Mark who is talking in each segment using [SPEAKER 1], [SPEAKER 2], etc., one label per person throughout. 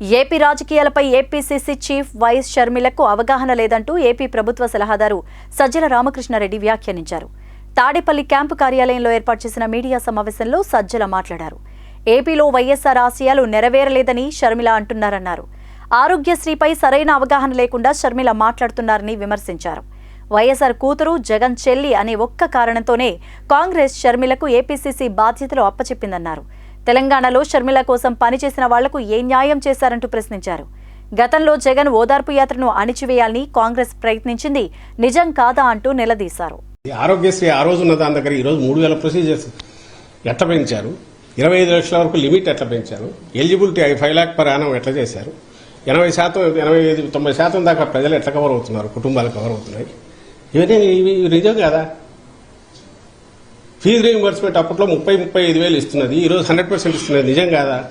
[SPEAKER 1] AP రాజకీయాలపై APCC chief YS షర్మిలకు అవగాహన లేదంటూ ఏపీ ప్రభుత్వ సలహాదారు సజ్జల రామకృష్ణారెడ్డి వ్యాఖ్యానించారు. తాడేపల్లి క్యాంపు కార్యాలయంలో ఏర్పాటు చేసిన మీడియా సమావేశంలో సజ్జల మాట్లాడారు. ఏపీలో వైఎస్ఆర్ ఆశయాలు నెరవేరలేదని షర్మిల అంటున్నారన్నారు. ఆరోగ్యశ్రీపై సరైన అవగాహన లేకుండా షర్మిల మాట్లాడుతున్నారని విమర్శించారు. వైఎస్ఆర్ కూతురు జగన్ చెల్లి అనే ఒక్క కారణంతోనే కాంగ్రెస్ షర్మిలకు ఏపీసీసీ బాధ్యతలు అప్పచెప్పిందన్నారు. తెలంగాణలో షర్మిల కోసం పనిచేసిన వాళ్ళకు ఏ న్యాయం చేశారంటూ ప్రశ్నించారు. గతంలో జగన్ ఓదార్పు యాత్రను అణిచివేయాలని కాంగ్రెస్ ప్రయత్నించింది. నిజం కాదా అంటూ నిలదీశారు.
[SPEAKER 2] ఆరోగ్యశ్రీ ఆ రోజు ఉన్న దాని దగ్గర ఈరోజు మూడు వేల ప్రొసీజర్స్ ఎట్లా పెంచారు? ఇరవై ఐదు లక్షల వరకు లిమిట్ ఎట్లా పెంచారు? Eligibility five lakh per annum ఎట్లా చేశారు? ఎనభై శాతం ఎనభై ఐదు తొంభై శాతం దాకా ప్రజలు ఎట్లా కవర్ అవుతున్నారు? కుటుంబాలు కవర్ అవుతున్నాయి. ఇవన్నీ ఇవి నిజం కదా? ఫీజు రీయింబర్స్మెంట్ అప్పట్లో ముప్పై ముప్పై ఐదు వేలు ఇస్తున్నది. ఈరోజు హండ్రెడ్ పర్సెంట్ ఇస్తున్నది. నిజం కాదా?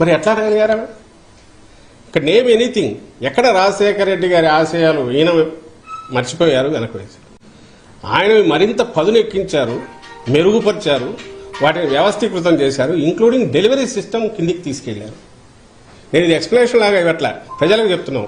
[SPEAKER 2] మరి ఎట్లా అనగలిగారా ఇక్కడ నేమ్ ఎనీథింగ్ ఎక్కడ రాజశేఖర రెడ్డి గారి ఆశయాలు ఈయన మర్చిపోయారు వెనక ఆయన మరింత పదునెక్కించారు మెరుగుపరిచారు వాటిని వ్యవస్థీకృతం చేశారు ఇంక్లూడింగ్ డెలివరీ సిస్టమ్ కిందికి తీసుకెళ్ళారు. నేను ఇది ఎక్స్ప్లెనేషన్ లాగా ఇవ్వట్లా. ప్రజలకు చెప్తున్నాం.